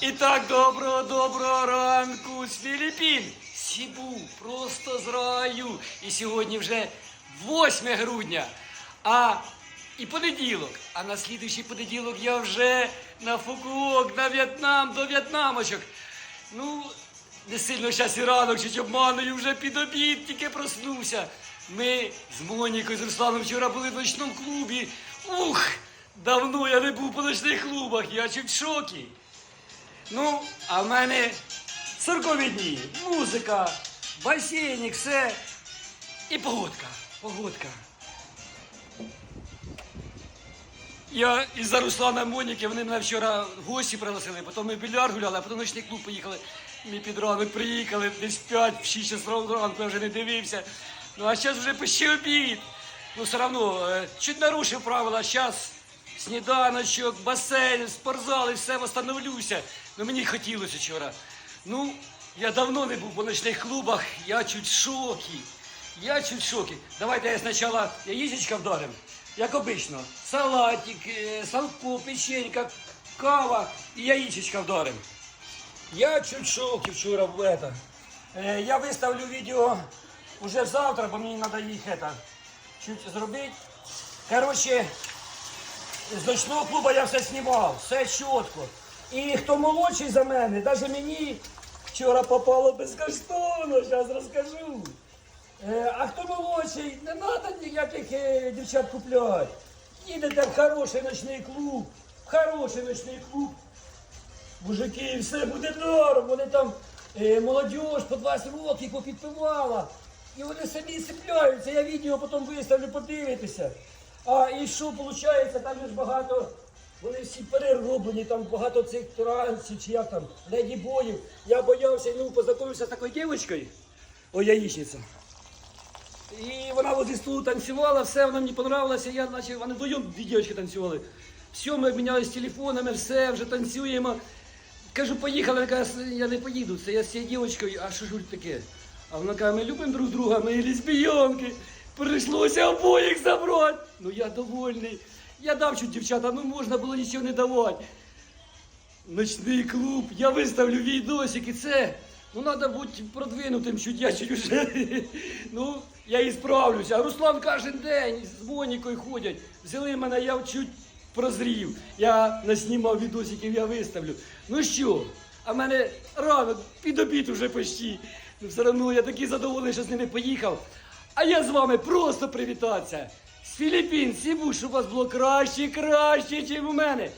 І так, доброго, доброго ранку з Філіппін. Сібу просто з раю. І сьогодні вже 8 грудня. А і понеділок. А на слідуючий понеділок я вже на Фукуок, на В'єтнам, до В'єтнамочок. Ну, не сильно зараз і ранок, чуть обманую, вже під обід, тільки проснувся. Ми з Монікою, з Русланом вчора були в ночному клубі. Ух! Давно я не був по ночних клубах, я чуть в шокі. Ну, а в мене церкові дні, музика, басейник, все. І погодка. Погодка. Я із-за Руслана Моніки, вони мене вчора в гості пригласили, потім ми в більярд гуляли, а потім ночний клуб поїхали. Ми під ранок приїхали, десь в 5 в 6 часов ранку я вже не дивився. Ну а зараз вже почти обід. Ну все одно, е, чуть нарушив правила, зараз сніданочок, басейн, спортзал і все восстановлюся. Ну мені хотілося вчора. Ну, я давно не був по ночних клубах, я чуть шокі. Я чуть шокі. Давайте я спочатку яєчечка вдарим, як обично. Салатик, е, салко, печенька, кава і яєчечка вдарим. Я чуть шокі вчора в это. Е, я виставлю відео уже завтра, бо мені треба їх это, чуть зробити. Коротше, з ночного клубу я все знімав, все чітко. І хто молодший за мене, навіть мені вчора попало безкоштовно, зараз розкажу. Е, а хто молодший, не треба ніяких е, дівчат купляти. Їдете в хороший ночний клуб, в хороший ночний клуб. Мужики, все буде норм, вони там е, молодіж по 20 років попідпивала. І вони самі сипляються, я відео потім виставлю, подивитися. А і що виходить, там ж багато, вони всі перероблені, там багато цих трансів, чи як там, леді боїв. Я боявся, ну, познайомився з такою дівчинкою, о, яєчниця. І вона возле столу танцювала, все, вона мені понравилося, я наче, вони вдвоєм дві дівчинки танцювали. Все, ми обмінялись телефонами, все, вже танцюємо. Кажу, поїхали, вона каже, я не поїду, це я з цією дівчинкою, а що ж таке? А вона каже, ми любимо друг друга, ми лесбійонки. Прийшлося обоїх забрати. Ну я довольний. Я дав чуть дівчата, ну можна було нічого не давати. Ночний клуб, я виставлю відосик і це. Ну треба бути продвинутим, чуть я чуть уже. Ну, я і справлюся. Руслан кожен день з Монікою ходять. Взяли мене, я чуть прозрів. Я наснімав відосиків, я виставлю. Ну що, а в мене ранок під обід уже почти. Ну все одно я такий задоволений, що з ними поїхав. А я з вами просто привітатися. З Філіппін, Сібу, щоб у вас було краще, краще, ніж у мене.